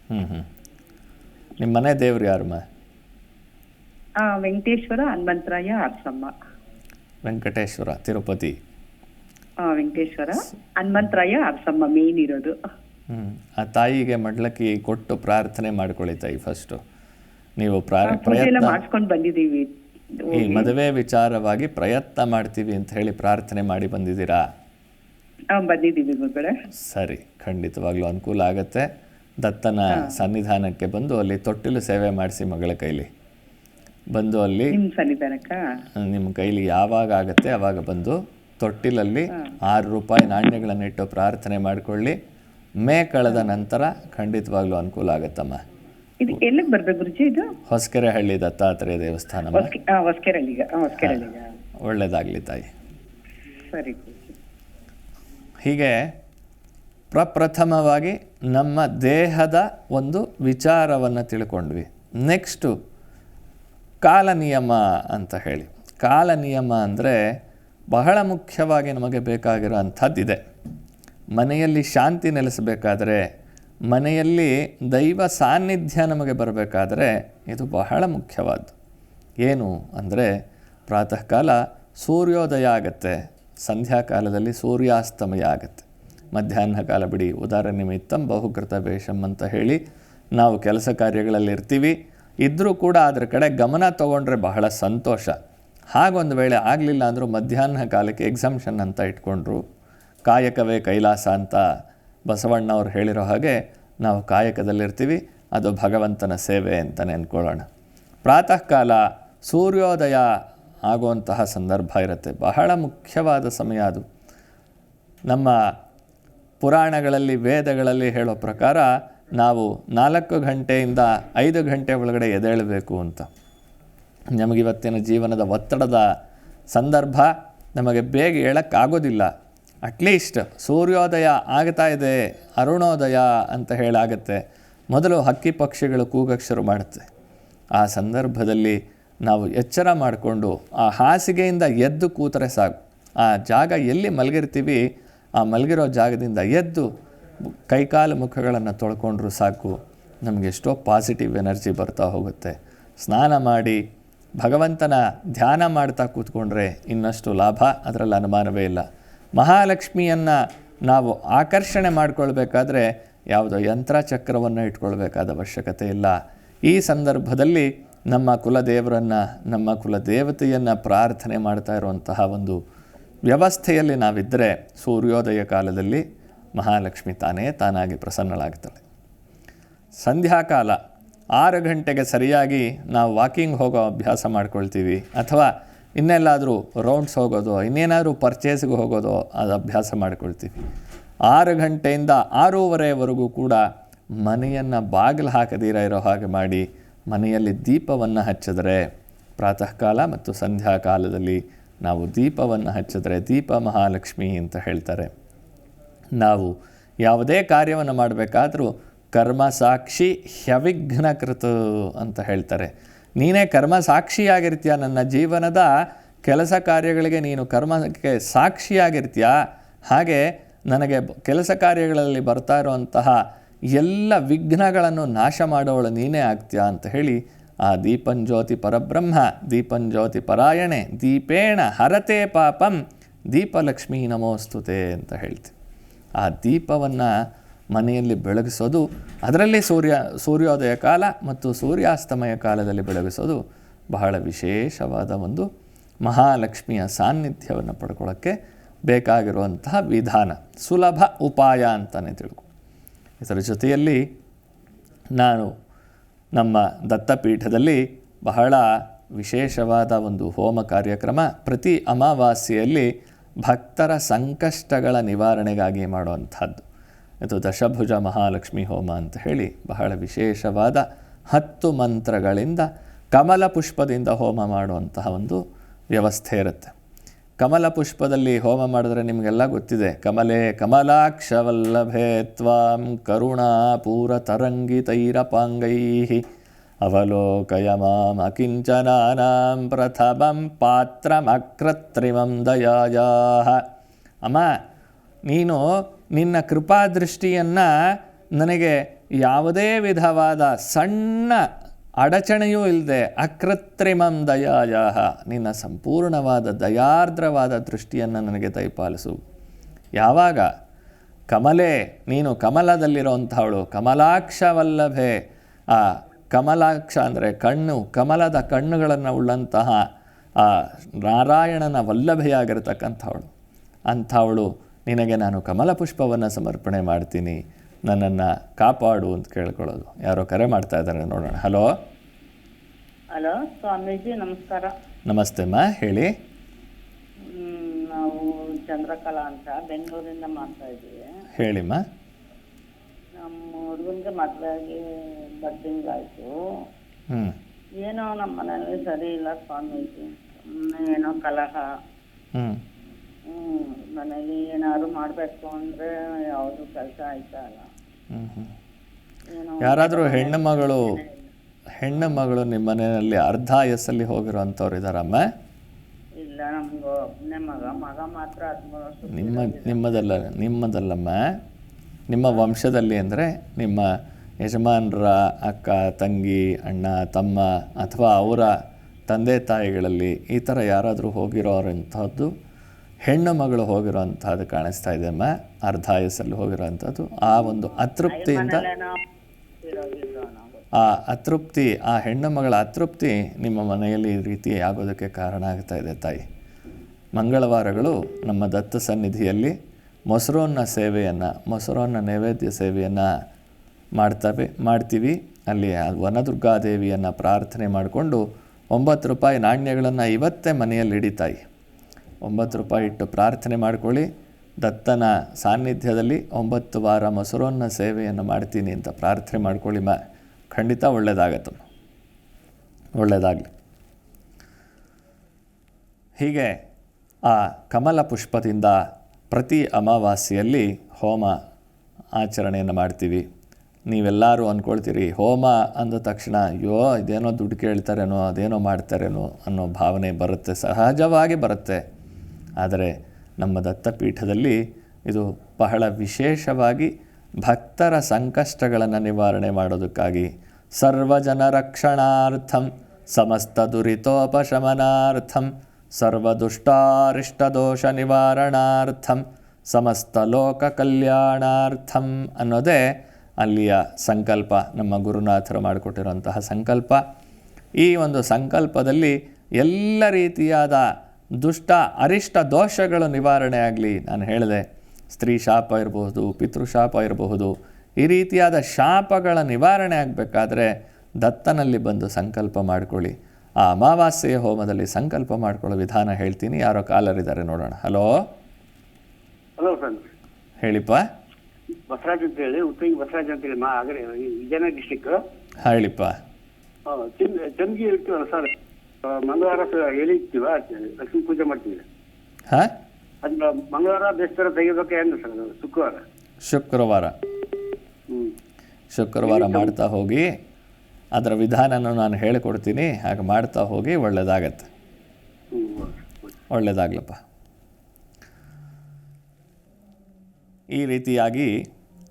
ಹ್ಞೂ ಹ್ಞೂ ನಿಮ್ಮ ಮನೆ ದೇವ್ರು ಯಾರಮ್ಮ?
ಆ ವೆಂಕಟೇಶ್ವರ ಹನುಮಂತರಾಯ ಅರ್ಸಮ್ಮ
ವೆಂಕಟೇಶ್ವರ ತಿರುಪತಿ.
ವೆಂಕಟೇಶ್ವರ. ಹನುಮಂತರಾಯ ಅರಸಮ್ಮ ಮೇನ್ ಇರೋದು.
ಹ್ಞೂ ಆ ತಾಯಿಗೆ ಮಡ್ಲಕ್ಕಿ ಕೊಟ್ಟು ಪ್ರಾರ್ಥನೆ ಮಾಡ್ಕೊಳ್ಳಿ ತಾಯಿ ಫಸ್ಟು ನೀವು ಪ್ರಯತ್ನ
ಮಾಡ್ಸ್ಕೊಂಡ್ ಬಂದಿದೀವಿ
ಈ ಮದುವೆ ವಿಚಾರವಾಗಿ ಪ್ರಯತ್ನ ಮಾಡ್ತೀವಿ ಅಂತ ಹೇಳಿ ಪ್ರಾರ್ಥನೆ ಮಾಡಿ ಬಂದಿದ್ದೀರಾ?
ಗುರುಗಳೇ.
ಸರಿ ಖಂಡಿತವಾಗ್ಲೂ ಅನುಕೂಲ ಆಗತ್ತೆ. ದತ್ತನ ಸನ್ನಿಧಾನಕ್ಕೆ ಬಂದು ಅಲ್ಲಿ ತೊಟ್ಟಿಲು ಸೇವೆ ಮಾಡಿಸಿ ಮಗಳ ಕೈಲಿ. ಬಂದು ಅಲ್ಲಿ ನಿಮ್ಮ ಕೈಲಿ ಯಾವಾಗ ಆಗತ್ತೆ ಅವಾಗ ಬಂದು ತೊಟ್ಟಿಲಲ್ಲಿ ಆರು ರೂಪಾಯಿ ನಾಣ್ಯಗಳನ್ನಿಟ್ಟು ಪ್ರಾರ್ಥನೆ ಮಾಡಿಕೊಳ್ಳಿ. ಮೇ ಕಳೆದ ನಂತರ ಖಂಡಿತವಾಗ್ಲೂ ಅನುಕೂಲ ಆಗತ್ತಮ್ಮ.
ಇದು ಎಲ್ಲಿಗೆ ಬರ್ಬೇಕು ಗುರುಜಿ ಇದು?
ಹೊಸಕೆರೆಹಳ್ಳಿ ದತ್ತಾತ್ರೇಯ ದೇವಸ್ಥಾನ ಒಳ್ಳೇದಾಗ್ಲಿ ತಾಯಿ.
ಸರಿ
ಹೀಗೆ ಪ್ರಪ್ರಥಮವಾಗಿ ನಮ್ಮ ದೇಹದ ಒಂದು ವಿಚಾರವನ್ನು ತಿಳ್ಕೊಂಡ್ವಿ. ನೆಕ್ಸ್ಟು ಕಾಲ ನಿಯಮ ಅಂತ ಹೇಳಿ. ಕಾಲ ನಿಯಮ ಅಂದರೆ ಬಹಳ ಮುಖ್ಯವಾಗಿ ನಮಗೆ ಬೇಕಾಗಿರೋ ಅಂಥದ್ದಿದೆ ಮನೆಯಲ್ಲಿ ಶಾಂತಿ ನೆಲೆಸಬೇಕಾದರೆ, ಮನೆಯಲ್ಲಿ ದೈವ ಸಾನ್ನಿಧ್ಯ ನಮಗೆ ಬರಬೇಕಾದರೆ ಇದು ಬಹಳ ಮುಖ್ಯವಾದ್ದು. ಏನು ಅಂದರೆ ಪ್ರಾತಃ ಕಾಲ ಸೂರ್ಯೋದಯ ಆಗುತ್ತೆ, ಸಂಧ್ಯಾಕಾಲದಲ್ಲಿ ಸೂರ್ಯಾಸ್ತಮಯ ಆಗುತ್ತೆ. ಮಧ್ಯಾಹ್ನ ಕಾಲ ಬಿಡಿ ಉದಾರ ನಿಮಿತ್ತಂ ಬಹುಕೃತ ವೇಷಂ ಅಂತ ಹೇಳಿ ನಾವು ಕೆಲಸ ಕಾರ್ಯಗಳಲ್ಲಿ ಇರ್ತೀವಿ ಇದ್ದರೂ ಕೂಡ ಅದರ ಕಡೆ ಗಮನ ತಗೊಂಡ್ರೆ ಬಹಳ ಸಂತೋಷ. ಹಾಗೊಂದು ವೇಳೆ ಆಗಲಿಲ್ಲ ಅಂದರೂ ಮಧ್ಯಾಹ್ನ ಕಾಲಕ್ಕೆ ಎಕ್ಸಾಮ್ಷನ್ ಅಂತ ಇಟ್ಕೊಂಡ್ರು. ಕಾಯಕವೇ ಕೈಲಾಸ ಅಂತ ಬಸವಣ್ಣ ಅವರು ಹೇಳಿರೋ ಹಾಗೆ ನಾವು ಕಾಯಕದಲ್ಲಿರ್ತೀವಿ, ಅದು ಭಗವಂತನ ಸೇವೆ ಅಂತಲೇ ಅಂದ್ಕೊಳ್ಳೋಣ. ಪ್ರಾತಃ ಕಾಲ ಸೂರ್ಯೋದಯ ಆಗುವಂತಹ ಸಂದರ್ಭ ಇರುತ್ತೆ. ಬಹಳ ಮುಖ್ಯವಾದ ಸಮಯ ಅದು. ನಮ್ಮ ಪುರಾಣಗಳಲ್ಲಿ, ವೇದಗಳಲ್ಲಿ ಹೇಳೋ ಪ್ರಕಾರ ನಾವು ನಾಲ್ಕು ಗಂಟೆಯಿಂದ ಐದು ಗಂಟೆ ಒಳಗಡೆ ಎದ್ದೇಳಬೇಕು ಅಂತ. ನಮಗಿವತ್ತಿನ ಜೀವನದ ಒತ್ತಡದ ಸಂದರ್ಭ ನಮಗೆ ಬೇಗ ಹೇಳೋಕ್ಕಾಗೋದಿಲ್ಲ. ಅಟ್ಲೀಸ್ಟ್ ಸೂರ್ಯೋದಯ ಆಗ್ತಾ ಇದೆ, ಅರುಣೋದಯ ಅಂತ ಹೇಳಾಗತ್ತೆ. ಮೊದಲು ಹಕ್ಕಿ ಪಕ್ಷಿಗಳು ಕೂಗಕ್ಕೆ ಶುರು ಮಾಡುತ್ತೆ. ಆ ಸಂದರ್ಭದಲ್ಲಿ ನಾವು ಎಚ್ಚರ ಮಾಡಿಕೊಂಡು ಆ ಹಾಸಿಗೆಯಿಂದ ಎದ್ದು ಕೂತರೆ ಸಾಕು. ಆ ಜಾಗ ಎಲ್ಲಿ ಮಲಗಿರ್ತೀವಿ, ಆ ಮಲಗಿರೋ ಜಾಗದಿಂದ ಎದ್ದು ಕೈಕಾಲು ಮುಖಗಳನ್ನು ತೊಳ್ಕೊಂಡ್ರೂ ಸಾಕು. ನಮಗೆ ಎಷ್ಟೋ ಪಾಸಿಟಿವ್ ಎನರ್ಜಿ ಬರ್ತಾ ಹೋಗುತ್ತೆ. ಸ್ನಾನ ಮಾಡಿ ಭಗವಂತನ ಧ್ಯಾನ ಮಾಡ್ತಾ ಕೂತ್ಕೊಂಡ್ರೆ ಇನ್ನಷ್ಟು ಲಾಭ, ಅದರಲ್ಲಿ ಅನುಮಾನವೇ ಇಲ್ಲ. ಮಹಾಲಕ್ಷ್ಮಿಯನ್ನು ನಾವು ಆಕರ್ಷಣೆ ಮಾಡಿಕೊಳ್ಬೇಕಾದ್ರೆ ಯಾವುದೋ ಯಂತ್ರ ಚಕ್ರವನ್ನು ಇಟ್ಕೊಳ್ಬೇಕಾದ ಅವಶ್ಯಕತೆ ಇಲ್ಲ. ಈ ಸಂದರ್ಭದಲ್ಲಿ ನಮ್ಮ ಕುಲದೇವರನ್ನು, ನಮ್ಮ ಕುಲದೇವತೆಯನ್ನು ಪ್ರಾರ್ಥನೆ ಮಾಡ್ತಾ ಇರುವಂತಹ ಒಂದು ವ್ಯವಸ್ಥೆಯಲ್ಲಿ ನಾವಿದ್ದರೆ ಸೂರ್ಯೋದಯ ಕಾಲದಲ್ಲಿ ಮಹಾಲಕ್ಷ್ಮಿ ತಾನೇ ತಾನಾಗಿ ಪ್ರಸನ್ನಳಾಗ್ತಾಳೆ. ಸಂಧ್ಯಾಕಾಲ. ಆರು ಗಂಟೆಗೆ ಸರಿಯಾಗಿ ನಾವು ವಾಕಿಂಗ್ ಹೋಗೋ ಅಭ್ಯಾಸ ಮಾಡ್ಕೊಳ್ತೀವಿ. ಅಥವಾ ಇನ್ನೆಲ್ಲಾದರೂ ರೌಂಡ್ಸ್ ಹೋಗೋದು, ಇನ್ನೇನಾದರೂ ಪರ್ಚೇಸ್ಗೆ ಹೋಗೋದು, ಅದು ಅಭ್ಯಾಸ ಮಾಡ್ಕೊಳ್ತೀವಿ. ಆರು ಗಂಟೆಯಿಂದ ಆರೂವರೆವರೆಗೂ ಕೂಡ ಮನೆಯನ್ನು ಬಾಗಿಲು ಹಾಕದಿರ ಇರೋ ಹಾಗೆ ಮಾಡಿ ಮನೆಯಲ್ಲಿ ದೀಪವನ್ನು ಹಚ್ಚಿದ್ರೆ ಪ್ರಾತಃ ಕಾಲ ಮತ್ತು ಸಂಧ್ಯಾ ಕಾಲದಲ್ಲಿ ನಾವು ದೀಪವನ್ನು ಹಚ್ಚಿದ್ರೆ ದೀಪ ಮಹಾಲಕ್ಷ್ಮಿ ಅಂತ ಹೇಳ್ತಾರೆ. ನಾವು ಯಾವುದೇ ಕಾರ್ಯವನ್ನು ಮಾಡಬೇಕಾದ್ರೂ ಕರ್ಮ ಸಾಕ್ಷಿ ಹ್ಯವಿಘ್ನಕೃತು ಅಂತ ಹೇಳ್ತಾರೆ. ನೀನೇ ಕರ್ಮ ಸಾಕ್ಷಿಯಾಗಿರ್ತೀಯ. ನನ್ನ ಜೀವನದ ಕೆಲಸ ಕಾರ್ಯಗಳಿಗೆ ನೀನು ಕರ್ಮಕ್ಕೆ ಸಾಕ್ಷಿಯಾಗಿರ್ತೀಯ. ಹಾಗೆ ನನಗೆ ಕೆಲಸ ಕಾರ್ಯಗಳಲ್ಲಿ ಬರ್ತಾ ಇರುವಂತಹ ಎಲ್ಲ ವಿಘ್ನಗಳನ್ನು ನಾಶ ಮಾಡೋಳು ನೀನೇ ಆಗ್ತೀಯ ಅಂತ ಹೇಳಿ ಆ ದೀಪಂಜ್ಯೋತಿ ಪರಬ್ರಹ್ಮ, ದೀಪಂಜ್ಯೋತಿ ಪರಾಯಣೆ, ದೀಪೇಣ ಹರತೆ ಪಾಪಂ, ದೀಪಲಕ್ಷ್ಮೀ ನಮೋಸ್ತುತೆ ಅಂತ ಹೇಳ್ತೀವಿ ಆ ದೀಪವನ್ನು ಮನೆಯಲ್ಲಿ ಬೆಳಗಿಸೋದು, ಅದರಲ್ಲಿ ಸೂರ್ಯ, ಸೂರ್ಯೋದಯ ಕಾಲ ಮತ್ತು ಸೂರ್ಯಾಸ್ತಮಯ ಕಾಲದಲ್ಲಿ ಬೆಳಗಿಸೋದು ಬಹಳ ವಿಶೇಷವಾದ ಒಂದು ಮಹಾಲಕ್ಷ್ಮಿಯ ಸಾನ್ನಿಧ್ಯವನ್ನು ಪಡ್ಕೊಳ್ಳೋಕ್ಕೆ ಬೇಕಾಗಿರುವಂತಹ ವಿಧಾನ, ಸುಲಭ ಉಪಾಯ ಅಂತಲೇ ತಿಳ್ಕೊ. ಇದರ ಜೊತೆಯಲ್ಲಿ ನಾನು ನಮ್ಮ ದತ್ತಪೀಠದಲ್ಲಿ ಬಹಳ ವಿಶೇಷವಾದ ಒಂದು ಹೋಮ ಕಾರ್ಯಕ್ರಮ ಪ್ರತಿ ಅಮಾವಾಸ್ಯೆಯಲ್ಲಿ ಭಕ್ತರ ಸಂಕಷ್ಟಗಳ ನಿವಾರಣೆಗಾಗಿ ಮಾಡುವಂಥದ್ದು. ಇದು ದಶಭುಜ ಮಹಾಲಕ್ಷ್ಮಿ ಹೋಮ ಅಂತ ಹೇಳಿ ಬಹಳ ವಿಶೇಷವಾದ ಹತ್ತು ಮಂತ್ರಗಳಿಂದ ಕಮಲ ಪುಷ್ಪದಿಂದ ಹೋಮ ಮಾಡುವಂತಹ ಒಂದು ವ್ಯವಸ್ಥೆ ಇರುತ್ತೆ. ಕಮಲ ಪುಷ್ಪದಲ್ಲಿ ಹೋಮ ಮಾಡಿದ್ರೆ ನಿಮಗೆಲ್ಲ ಗೊತ್ತಿದೆ. ಕಮಲೆ ಕಮಲಾಕ್ಷವಲ್ಲಭೇ ತ್ವಾಂ ಕರುಣಾ ಪೂರ ತರಂಗಿತೈರಪಾಂಗೈ ಅವಲೋಕಯ ಮಾಂ ಅಕಿಂಚನಾನಾಂ ಪ್ರಥಮಂ ಪಾತ್ರಮಕ್ರತ್ರಿಮಂ ದಯಾಯಾಹ. ಅಮ್ಮ, ನೀನು ನಿನ್ನ ಕೃಪಾದೃಷ್ಟಿಯನ್ನು ನನಗೆ ಯಾವುದೇ ವಿಧವಾದ ಸಣ್ಣ ಅಡಚಣೆಯೂ ಇಲ್ಲದೆ ಅಕೃತ್ರಿಮಂ ದಯಾಯಾಹ. ನಿನ್ನ ಸಂಪೂರ್ಣವಾದ ದಯಾರ್ದ್ರವಾದ ದೃಷ್ಟಿಯನ್ನು ನನಗೆ ದಯಪಾಲಿಸು. ಯಾವಾಗ? ಕಮಲೆ, ನೀನು ಕಮಲದಲ್ಲಿರೋಂಥವಳು ಕಮಲಾಕ್ಷವಲ್ಲಭೆ. ಆ ಕಮಲಾಕ್ಷ ಅಂದರೆ ಕಣ್ಣು, ಕಮಲದ ಕಣ್ಣುಗಳನ್ನು ಉಳ್ಳಂತಹ ಆ ನಾರಾಯಣನ ವಲ್ಲಭೆಯಾಗಿರ್ತಕ್ಕಂಥವಳು. ಅಂಥವಳು ನಿನಗೆ ನಾನು ಕಮಲ ಪುಷ್ಪವನ್ನು ಸಮರ್ಪಣೆ ಮಾಡ್ತೀನಿ. ನನ್ನನ್ನು ಕಾಪಾಡು ಅಂತ ಕೇಳ್ಕೊಳ್ಳೋದು. ಯಾರೋ ಕರೆ ಮಾಡ್ತಾ ಇದ್ದಾರೆ ನೋಡೋಣ. ಹಲೋ?
ಹಲೋ ಸ್ವಾಮೀಜಿ ನಮಸ್ಕಾರ.
ನಮಸ್ತೆ ಅಮ್ಮ ಹೇಳಿ.
ನಾವು ಚಂದ್ರಕಲಾ ಅಂತ ಬೆಂಗಳೂರಿಂದ ಮಾಡ್ತಾ ಇದ್ದೀವಿ.
ಹೇಳಿಮ್ಮ
ನಮ್ಮ ಹುಡುಗನಿಗೆ ಮದುವೆ ಆಗಿ
ಹ್ಞೂ
ಏನೋ ನಮ್ಮ ಮನೆಯಲ್ಲಿ ಸರಿ ಇಲ್ಲ ಸ್ವಾಮೀಜಿ. ಏನೋ ಕಲಹ.
ಹ್ಞೂ
ಮನೇಲಿ ಏನಾದ್ರು ಮಾಡಬೇಕು ಅಂದರೆ ಯಾವುದು ಕೆಲಸ ಆಯ್ತಾ ಇಲ್ಲ.
ಹ್ಞೂ ಹ್ಞೂ
ಏನೋ
ಯಾರಾದರೂ ಹೆಣ್ಣು ಮಗಳು ಹೆಣ್ಣು ಮಗಳು ನಿಮ್ಮ ಮನೆಯಲ್ಲಿ ಅರ್ಧ ವಯಸ್ಸಲ್ಲಿ ಹೋಗಿರೋಂಥವ್ರು ಇದ್ದಾರಮ್ಮ
ಇಲ್ಲ ನಮ್ಗೆ ಒಬ್ಬನೇ ಮಗ ಮಗ ಮಾತ್ರ ಹದಿಮೂರು ವರ್ಷ
ನಿಮ್ಮ ನಿಮ್ಮದಲ್ಲ ನಿಮ್ಮದಲ್ಲಮ್ಮ? ನಿಮ್ಮ ವಂಶದಲ್ಲಿ ಅಂದರೆ ನಿಮ್ಮ ಯಜಮಾನರ ಅಕ್ಕ ತಂಗಿ ಅಣ್ಣ ತಮ್ಮ ಅಥವಾ ಅವರ ತಂದೆ ತಾಯಿಗಳಲ್ಲಿ ಈ ಥರ ಯಾರಾದರೂ ಹೋಗಿರೋರಂಥದ್ದು? ಹೆಣ್ಣು ಮಗಳು ಹೋಗಿರೋಂಥದ್ದು ಕಾಣಿಸ್ತಾ ಇದೆ ಅಮ್ಮ ಅರ್ಧಾಯಸ್ಸಲ್ಲಿ ಹೋಗಿರೋಂಥದ್ದು ಆ ಒಂದು ಅತೃಪ್ತಿಯಿಂದ ಆ ಅತೃಪ್ತಿ, ಆ ಹೆಣ್ಣು ಮಗಳ ಅತೃಪ್ತಿ ನಿಮ್ಮ ಮನೆಯಲ್ಲಿ ಈ ರೀತಿ ಆಗೋದಕ್ಕೆ ಕಾರಣ ಆಗ್ತಾ ಇದೆ ತಾಯಿ. ಮಂಗಳವಾರಗಳು ನಮ್ಮ ದತ್ತ ಸನ್ನಿಧಿಯಲ್ಲಿ ಮೊಸರನ್ನ ಸೇವೆಯನ್ನು, ಮೊಸರನ್ನ ನೈವೇದ್ಯ ಸೇವೆಯನ್ನು ಮಾಡ್ತವೆ, ಮಾಡ್ತೀವಿ. ಅಲ್ಲಿ ವನದುರ್ಗಾದೇವಿಯನ್ನು ಪ್ರಾರ್ಥನೆ ಮಾಡಿಕೊಂಡು ಒಂಬತ್ತು ರೂಪಾಯಿ ನಾಣ್ಯಗಳನ್ನು ಇವತ್ತೇ ಮನೆಯಲ್ಲಿ ಹಿಡಿತಾಯಿ ಒಂಬತ್ತು ರೂಪಾಯಿ ಇಟ್ಟು ಪ್ರಾರ್ಥನೆ ಮಾಡಿಕೊಳ್ಳಿ. ದತ್ತನ ಸಾನ್ನಿಧ್ಯದಲ್ಲಿ ಒಂಬತ್ತು ವಾರ ಮೊಸರನ್ನ ಸೇವೆಯನ್ನು ಮಾಡ್ತೀನಿ ಅಂತ ಪ್ರಾರ್ಥನೆ ಮಾಡ್ಕೊಳ್ಳಿ ಮ. ಖಂಡಿತ ಒಳ್ಳೆಯದಾಗತ್ತಮ್ಮ ಒಳ್ಳೆಯದಾಗಲಿ ಹೀಗೆ ಆ ಕಮಲ ಪುಷ್ಪದಿಂದ ಪ್ರತಿ ಅಮಾವಾಸ್ಯೆಯಲ್ಲಿ ಹೋಮ ಆಚರಣೆಯನ್ನು ಮಾಡ್ತೀವಿ. ನೀವೆಲ್ಲರೂ ಅಂದ್ಕೊಳ್ತೀರಿ, ಹೋಮ ಅಂದ ತಕ್ಷಣ, ಅಯ್ಯೋ, ಇದೇನೋ ದುಡ್ಡು ಕೇಳ್ತಾರೇನೋ, ಅದೇನೋ ಮಾಡ್ತಾರೇನೋ ಅನ್ನೋ ಭಾವನೆ ಬರುತ್ತೆ, ಸಹಜವಾಗಿ ಬರುತ್ತೆ. ಆದರೆ ನಮ್ಮ ದತ್ತಪೀಠದಲ್ಲಿ ಇದು ಬಹಳ ವಿಶೇಷವಾಗಿ ಭಕ್ತರ ಸಂಕಷ್ಟಗಳನ್ನು ನಿವಾರಣೆ ಮಾಡೋದಕ್ಕಾಗಿ ಸರ್ವಜನ ರಕ್ಷಣಾರ್ಥಂ ಸಮಸ್ತ ದುರಿತೋಪಶಮನಾರ್ಥಂ, ಸರ್ವದುಷ್ಟಾರಿಷ್ಟದೋಷ ನಿವಾರಣಾರ್ಥಂ, ಸಮಸ್ತ ಲೋಕ ಕಲ್ಯಾಣಾರ್ಥಂ ಅನ್ನೋದೇ ಅಲ್ಲಿಯ ಸಂಕಲ್ಪ, ನಮ್ಮ ಗುರುನಾಥರು ಮಾಡಿಕೊಟ್ಟಿರುವಂತಹ ಸಂಕಲ್ಪ. ಈ ಒಂದು ಸಂಕಲ್ಪದಲ್ಲಿ ಎಲ್ಲ ರೀತಿಯಾದ ದುಷ್ಟ ಅರಿಷ್ಟ ದೋಷಗಳ ನಿವಾರಣೆ ಆಗಲಿ ನಾನು ಹೇಳಿದೆ ಸ್ತ್ರೀ ಶಾಪ ಇರಬಹುದು ಪಿತೃಶಾಪ ಇರಬಹುದು ಈ ರೀತಿಯಾದ ಶಾಪಗಳ ನಿವಾರಣೆ ಆಗಬೇಕಾದ್ರೆ ದತ್ತನಲ್ಲಿ ಬಂದು ಸಂಕಲ್ಪ ಮಾಡಿಕೊಳ್ಳಿ ಆ ಅಮಾವಾಸ್ಯೆಯ ಹೋಮದಲ್ಲಿ ಸಂಕಲ್ಪ ಮಾಡ್ಕೊಳ್ಳೋ ವಿಧಾನ ಹೇಳ್ತೀನಿ ಯಾರೋ ಕಾಲರಿದ್ದಾರೆ ನೋಡೋಣ ಹಲೋ
ಹಲೋ
ಹೇಳಿಪ್ಪ
ಬಸರಾಜ್ ಅಂತ ಹೇಳಿ ಉತ್ತಂಗಿ ಬಸರಾಜ್ ಅಂತ ಹೇಳಿ ಮಾ ಆಗಲೇ ವಿಜಯನಗರ ಡಿಸ್ಟಿಕ್
ಹೇಳಿಪ್ಪ
ಚಂದ್ ಚಂದ್ಗಿ ಇರ್ತೀವಲ್ಲ ಸರ್ ಮಂಗಳವಾರ ಎಲೆ ಇರ್ತೀವ? ಲಕ್ಷ್ಮೀ ಪೂಜೆ ಮಾಡ್ತೀವಿ.
ಹಾಂ?
ಅದ್ನ ಮಂಗಳವಾರ ಬೇಸ್ತರ ತೆಗಿಬೇಕು ಏನು ಸರ್ ಅದು? ಶುಕ್ರವಾರ?
ಶುಕ್ರವಾರ. ಶುಕ್ರವಾರ ಮಾಡ್ತಾ ಹೋಗಿ ಅದರ ವಿಧಾನನ ನಾನು ಹೇಳಿಕೊಡ್ತೀನಿ. ಹಾಗೆ ಮಾಡ್ತಾ ಹೋಗಿ ಒಳ್ಳೇದಾಗತ್ತೆ.
ಒಳ್ಳೇದಾಗ್ಲಪ್ಪ.
ಒಳ್ಳೆಯದಾಗ್ಲಪ್ಪ ಈ ರೀತಿಯಾಗಿ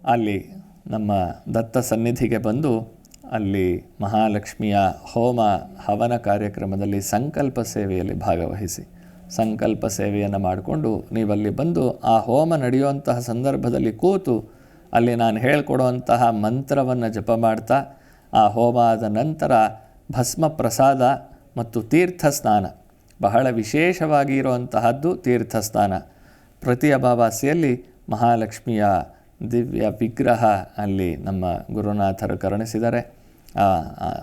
ಅಲ್ಲಿ ನಮ್ಮ ದತ್ತ ಸನ್ನಿಧಿಗೆ ಬಂದು ಅಲ್ಲಿ ಮಹಾಲಕ್ಷ್ಮಿಯ ಹೋಮ, ಹವನ ಕಾರ್ಯಕ್ರಮದಲ್ಲಿ ಸಂಕಲ್ಪ ಸೇವೆಯಲ್ಲಿ ಭಾಗವಹಿಸಿ. ಸಂಕಲ್ಪ ಸೇವೆಯನ್ನು ಮಾಡಿಕೊಂಡು ನೀವಲ್ಲಿ ಬಂದು ಆ ಹೋಮ ನಡೆಯುವಂತಹ ಸಂದರ್ಭದಲ್ಲಿ ಕೂತು ಅಲ್ಲಿ ನಾನು ಹೇಳಿಕೊಡುವಂತಹ ಮಂತ್ರವನ್ನು ಜಪ ಮಾಡ್ತಾ, ಆ ಹೋಮ ಆದ ನಂತರ ಭಸ್ಮ ಪ್ರಸಾದ ಮತ್ತು ತೀರ್ಥ ಸ್ನಾನ. ಬಹಳ ವಿಶೇಷವಾಗಿ ಇರುವಂತಹದ್ದು ತೀರ್ಥ ಸ್ನಾನ. ಪ್ರತಿ ಅಮಾವಾಸ್ಯೆಯಲ್ಲಿ ಮಹಾಲಕ್ಷ್ಮಿಯ ದಿವ್ಯ ವಿಗ್ರಹ ಅಲ್ಲಿ ನಮ್ಮ ಗುರುನಾಥರು ಆ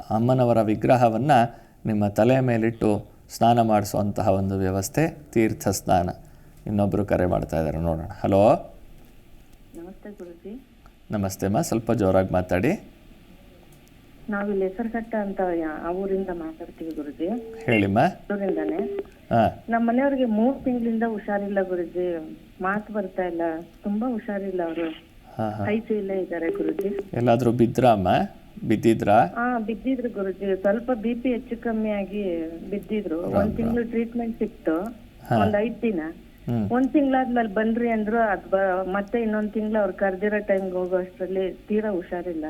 ಅಮ್ಮನವರ ವಿಗ್ರಹವನ್ನು ನಿಮ್ಮ ತಲೆ ಮೇಲಿಟ್ಟು ಸ್ನಾನ ಮಾಡಿಸುವಂತಹ ಒಂದು ವ್ಯವಸ್ಥೆ ತೀರ್ಥ ಸ್ನಾನ ಇನ್ನೊಬ್ಬರು ಕರೆ ಮಾಡ್ತಾ ಇದ್ದಾರೆ ನೋಡೋಣ. ಹಲೋ?
ನಮಸ್ತೆ ಗುರುಜಿ.
ನಮಸ್ತೆ ಅಮ್ಮ ಸ್ವಲ್ಪ ಜೋರಾಗಿ ಮಾತಾಡಿ.
ನಾವಿಲ್ಲಿ ಹೆಸರುಘಟ್ಟ ಅಂತ ಊರಿಂದ ಮಾತಾಡ್ತೀವಿ ಗುರುಜಿ.
ಹೇಳಿಮ್ಮ
ಊರಿಂದಾನೆ. ನಮ್ಮ ಮನೆಯವರಿಗೆ ಮೂರು ತಿಂಗಳಿಂದ ಹುಷಾರಿಲ್ಲ ಗುರುಜಿ. ಮಾತು ಬರ್ತಾ ಇಲ್ಲ. ತುಂಬಾ ಹುಷಾರಿಲ್ಲ ಅವರು.
ಹಾಂ ಹಾಂ.
ಐ ಇಲ್ಲೇ ಇದ್ದಾರೆ ಗುರುಜಿ.
ಎಲ್ಲಾದ್ರೂ ಬಿದ್ರಾ ಅಮ್ಮ? ಬಿದ್ದಿದ್ರಾ?
ಹಾ ಬಿದ್ದಿದ್ರು ಗುರುಜಿ. ಸ್ವಲ್ಪ ಬಿ ಪಿ ಹೆಚ್ಚು ಕಮ್ಮಿ ಆಗಿ ಬಿದ್ದಿದ್ರು. ಒಂದ್ ತಿಂಗಳು ಟ್ರೀಟ್ಮೆಂಟ್ ಸಿಕ್ತು. ಒಂದ್ ಐದ್ ದಿನ. ಒಂದ್ ತಿಂಗಳಾದ್ಮೇಲೆ ಬನ್ರಿ ಅಂದ್ರು ಅದ್ ಬ- ಮತ್ತೆ ಇನ್ನೊಂದ್ ತಿಂಗಳು ಅವ್ರು ಕರ್ದಿರೋ ಟೈಮ್ ಹೋಗೋ ಅಷ್ಟ್ರಲ್ಲಿ ತೀರಾ ಹುಷಾರಿಲ್ಲ.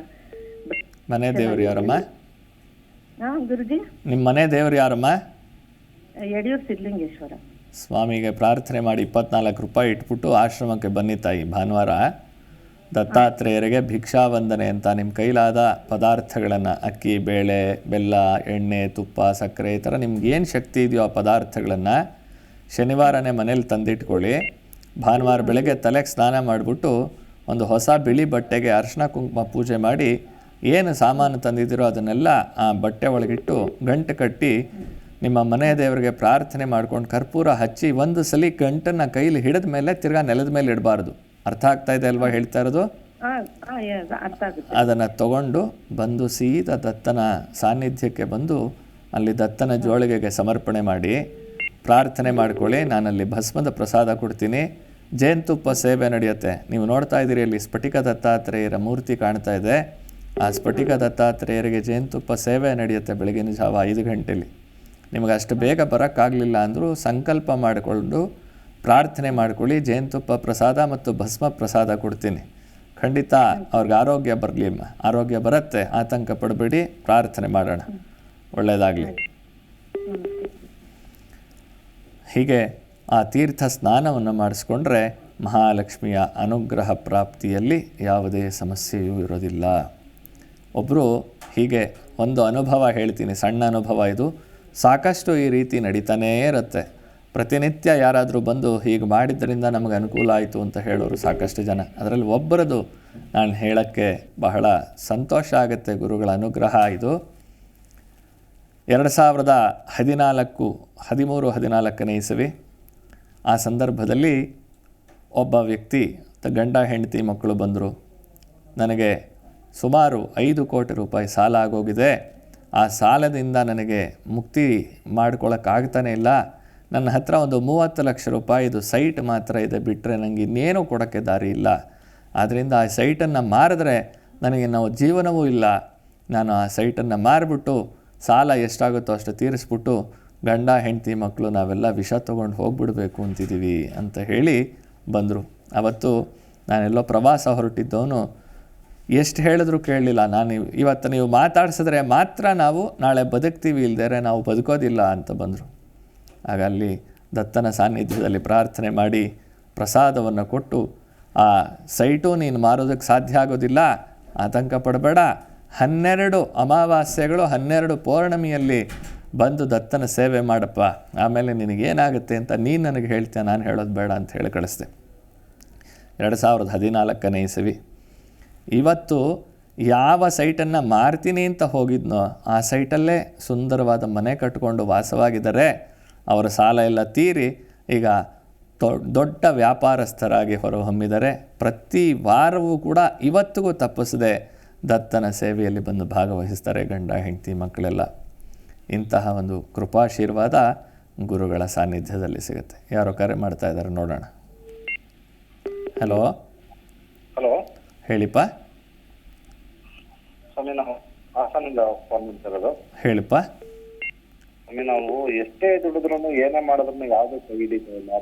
ಮನೆ ದೇವ್ರು ಯಾರಮ್ಮ?
ಹಾ ಗುರುಜಿ?
ನಿಮ್ಮ ಮನೆ ದೇವ್ರು ಯಾರಮ್ಮ?
ಯಡಿಯೂರ್ ಸಿದ್ಲಿಂಗೇಶ್ವರ.
ಸ್ವಾಮಿಗೆ ಪ್ರಾರ್ಥನೆ ಮಾಡಿ ಇಪ್ಪತ್ನಾಲ್ಕು ರೂಪಾಯಿ ಇಟ್ಬಿಟ್ಟು ಆಶ್ರಮಕ್ಕೆ ಬನ್ನಿ ತಾಯಿ ಭಾನುವಾರ. ದತ್ತಾತ್ರೇಯರಿಗೆ ಭಿಕ್ಷಾವಂದನೆ ಅಂತ ನಿಮ್ಮ ಕೈಲಾದ ಪದಾರ್ಥಗಳನ್ನು, ಅಕ್ಕಿ, ಬೇಳೆ, ಬೆಲ್ಲ, ಎಣ್ಣೆ, ತುಪ್ಪ, ಸಕ್ಕರೆ ಈ ಥರ ನಿಮ್ಗೆ ಏನು ಶಕ್ತಿ ಇದೆಯೋ ಆ ಪದಾರ್ಥಗಳನ್ನು ಶನಿವಾರನೇ ಮನೇಲಿ ತಂದಿಟ್ಕೊಳ್ಳಿ. ಭಾನುವಾರ ಬೆಳಗ್ಗೆ ತಲೆಗೆ ಸ್ನಾನ ಮಾಡಿಬಿಟ್ಟು ಒಂದು ಹೊಸ ಬಿಳಿ ಬಟ್ಟೆಗೆ ಅರ್ಶಿನ ಕುಂಕುಮ ಪೂಜೆ ಮಾಡಿ ಏನು ಸಾಮಾನು ತಂದಿದ್ದೀರೋ ಅದನ್ನೆಲ್ಲ ಆ ಬಟ್ಟೆ ಒಳಗಿಟ್ಟು ಗಂಟು ಕಟ್ಟಿ ನಿಮ್ಮ ಮನೆ ದೇವರಿಗೆ ಪ್ರಾರ್ಥನೆ ಮಾಡ್ಕೊಂಡು ಕರ್ಪೂರ ಹಚ್ಚಿ ಒಂದು ಸಲ ಗಂಟನ್ನು ಕೈಲಿ ಹಿಡಿದ ಮೇಲೆ ತಿರ್ಗಾ ನೆಲದ ಮೇಲೆ ಇಡಬಾರ್ದು. ಅರ್ಥ ಆಗ್ತಾ ಇದೆ ಅಲ್ವಾ ಹೇಳ್ತಾ ಇರೋದು? ಅದನ್ನು ತಗೊಂಡು ಬಂದು ಸೀದಾ ದತ್ತನ ಸಾನ್ನಿಧ್ಯಕ್ಕೆ ಬಂದು ಅಲ್ಲಿ ದತ್ತನ ಜೋಳಿಗೆಗೆ ಸಮರ್ಪಣೆ ಮಾಡಿ ಪ್ರಾರ್ಥನೆ ಮಾಡ್ಕೊಳ್ಳಿ ನಾನಲ್ಲಿ ಭಸ್ಮದ ಪ್ರಸಾದ ಕೊಡ್ತೀನಿ. ಜೇನುತುಪ್ಪ ಸೇವೆ ನಡೆಯುತ್ತೆ. ನೀವು ನೋಡ್ತಾ ಇದ್ದೀರಿ ಅಲ್ಲಿ ಸ್ಫಟಿಕ ದತ್ತಾತ್ರೇಯರ ಮೂರ್ತಿ ಕಾಣ್ತಾ ಇದೆ. ಆ ಸ್ಫಟಿಕ ದತ್ತಾತ್ರೇಯರಿಗೆ ಜೇನುತುಪ್ಪ ಸೇವೆ ನಡೆಯುತ್ತೆ ಬೆಳಗಿನ ಜಾವ ಐದು ಗಂಟೆಲಿ. ನಿಮಗೆ ಅಷ್ಟು ಬೇಗ ಬರೋಕ್ಕಾಗಲಿಲ್ಲ ಅಂದರೂ ಸಂಕಲ್ಪ ಮಾಡಿಕೊಂಡು ಪ್ರಾರ್ಥನೆ ಮಾಡ್ಕೊಳ್ಳಿ ಜೇನುತುಪ್ಪ ಪ್ರಸಾದ ಮತ್ತು ಭಸ್ಮ ಪ್ರಸಾದ ಕೊಡ್ತೀನಿ. ಖಂಡಿತ ಅವ್ರಿಗೆ ಆರೋಗ್ಯ ಬರಲಿ, ಆರೋಗ್ಯ ಬರುತ್ತೆ, ಆತಂಕ ಪಡಬೇಡಿ, ಪ್ರಾರ್ಥನೆ ಮಾಡೋಣ. ಒಳ್ಳೆಯದಾಗಲಿ ಹೀಗೆ ಆ ತೀರ್ಥ ಸ್ನಾನವನ್ನು ಮಾಡಿಸ್ಕೊಂಡ್ರೆ ಮಹಾಲಕ್ಷ್ಮಿಯ ಅನುಗ್ರಹ ಪ್ರಾಪ್ತಿಯಲ್ಲಿ ಯಾವುದೇ ಸಮಸ್ಯೆಯೂ ಇರೋದಿಲ್ಲ. ಒಬ್ಬರು ಹೀಗೆ ಒಂದು ಅನುಭವ ಹೇಳ್ತೀನಿ, ಸಣ್ಣ ಅನುಭವ ಇದು. ಸಾಕಷ್ಟು ಈ ರೀತಿ ನಡೀತಾನೇ ಇರುತ್ತೆ. ಪ್ರತಿನಿತ್ಯ ಯಾರಾದರೂ ಬಂದು ಹೀಗೆ ಮಾಡಿದ್ದರಿಂದ ನಮಗೆ ಅನುಕೂಲ ಆಯಿತು ಅಂತ ಹೇಳೋರು ಸಾಕಷ್ಟು ಜನ. ಅದರಲ್ಲಿ ಒಬ್ಬರದು ನಾನು ಹೇಳೋಕ್ಕೆ ಬಹಳ ಸಂತೋಷ ಆಗುತ್ತೆ ಗುರುಗಳ ಅನುಗ್ರಹ ಇದು. ಎರಡು ಸಾವಿರದ ಹದಿನಾಲ್ಕು, ಹದಿಮೂರು, ಹದಿನಾಲ್ಕನೇ ಇಸವಿ ಆ ಸಂದರ್ಭದಲ್ಲಿ ಒಬ್ಬ ವ್ಯಕ್ತಿ, ತ- ಗಂಡ, ಹೆಂಡತಿ, ಮಕ್ಕಳು ಬಂದರು. ನನಗೆ ಸುಮಾರು ಐದು ಕೋಟಿ ರೂಪಾಯಿ ಸಾಲ ಆಗೋಗಿದೆ. ಆ ಸಾಲದಿಂದ ನನಗೆ ಮುಕ್ತಿ ಮಾಡ್ಕೊಳ್ಳೋಕ್ಕಾಗ್ತಾನೆ ಇಲ್ಲ. ನನ್ನ ಹತ್ರ ಒಂದು ಮೂವತ್ತು ಲಕ್ಷ ರೂಪಾಯಿದು ಸೈಟ್ ಮಾತ್ರ ಇದೆ ಬಿಟ್ಟರೆ ನನಗೆ ಇನ್ನೇನು ಕೊಡೋಕ್ಕೆ ದಾರಿ ಇಲ್ಲ. ಆದ್ದರಿಂದ ಆ ಸೈಟನ್ನು ಮಾರಿದ್ರೆ ನನಗೆ ನಾವು ಜೀವನವೂ ಇಲ್ಲ. ನಾನು ಆ ಸೈಟನ್ನು ಮಾರಿಬಿಟ್ಟು ಸಾಲ ಎಷ್ಟಾಗುತ್ತೋ ಅಷ್ಟು ತೀರಿಸ್ಬಿಟ್ಟು ಗಂಡ, ಹೆಂಡತಿ, ಮಕ್ಕಳು ನಾವೆಲ್ಲ ವಿಷ ತೊಗೊಂಡು ಹೋಗ್ಬಿಡಬೇಕು ಅಂತಿದ್ದೀವಿ ಅಂತ ಹೇಳಿ ಬಂದರು. ಅವತ್ತು ನಾನೆಲ್ಲೋ ಪ್ರವಾಸ ಹೊರಟಿದ್ದವನು. ಎಷ್ಟು ಹೇಳಿದ್ರು ಕೇಳಲಿಲ್ಲ. ನಾನು ಇವ್- ಇವತ್ತು ನೀವು ಮಾತಾಡಿಸಿದ್ರೆ ಮಾತ್ರ ನಾವು ನಾಳೆ ಬದುಕ್ತೀವಿ ಇಲ್ದೇರೆ ನಾವು ಬದುಕೋದಿಲ್ಲ ಅಂತ ಬಂದರು. ಆಗ ಅಲ್ಲಿ ದತ್ತನ ಸಾನ್ನಿಧ್ಯದಲ್ಲಿ ಪ್ರಾರ್ಥನೆ ಮಾಡಿ ಪ್ರಸಾದವನ್ನು ಕೊಟ್ಟು, ಆ ಸೈಟು ನೀನು ಮಾರೋದಕ್ಕೆ ಸಾಧ್ಯ ಆಗೋದಿಲ್ಲ, ಆತಂಕ ಪಡಬೇಡ. ಹನ್ನೆರಡು ಅಮಾವಾಸ್ಯೆಗಳು, ಹನ್ನೆರಡು ಪೌರ್ಣಮಿಯಲ್ಲಿ ಬಂದು ದತ್ತನ ಸೇವೆ ಮಾಡಪ್ಪ. ಆಮೇಲೆ ನಿನಗೇನಾಗುತ್ತೆ ಅಂತ ನೀನು ನನಗೆ ಹೇಳ್ತೀಯ, ನಾನು ಹೇಳೋದು ಬೇಡ ಅಂತ ಹೇಳಿ ಕಳಿಸ್ದೆ. ಎರಡು ಸಾವಿರದ ಹದಿನಾಲ್ಕನೇ ಇಸವಿ. ಇವತ್ತು ಯಾವ ಸೈಟನ್ನು ಮಾರ್ತೀನಿ ಅಂತ ಹೋಗಿದ್ನೋ, ಆ ಸೈಟಲ್ಲೇ ಸುಂದರವಾದ ಮನೆ ಕಟ್ಟಿಕೊಂಡು ವಾಸವಾಗಿದ್ದಾರೆ ಅವರ ಸಾಲ ಎಲ್ಲ ತೀರಿ ಈಗ ದೊಡ್ಡ ವ್ಯಾಪಾರಸ್ಥರಾಗಿ ಹೊರಹೊಮ್ಮಿದರೆ ಪ್ರತಿ ವಾರವೂ ಕೂಡ ಇವತ್ತಿಗೂ ತಪ್ಪಿಸದೆ ದತ್ತನ ಸೇವೆಯಲ್ಲಿ ಬಂದು ಭಾಗವಹಿಸ್ತಾರೆ ಗಂಡ ಹೆಂಡತಿ ಮಕ್ಕಳೆಲ್ಲ. ಇಂತಹ ಒಂದು ಕೃಪಾಶೀರ್ವಾದ ಗುರುಗಳ ಸಾನ್ನಿಧ್ಯದಲ್ಲಿ ಸಿಗುತ್ತೆ. ಯಾರೋ ಕರೆ ಮಾಡ್ತಾ ಇದ್ದಾರೆ ನೋಡೋಣ. ಹಲೋ?
ಹಲೋ?
ಹೇಳಿಪ್ಪ? ಹೇಳಿಪ್ಪ?
ಸ್ವಾಮಿ ನಾವು ಎಷ್ಟೇ ದುಡಿದ್ರು ಏನೇ ಮಾಡಿದ್ರು ಯಾವ್ದು ಕೈ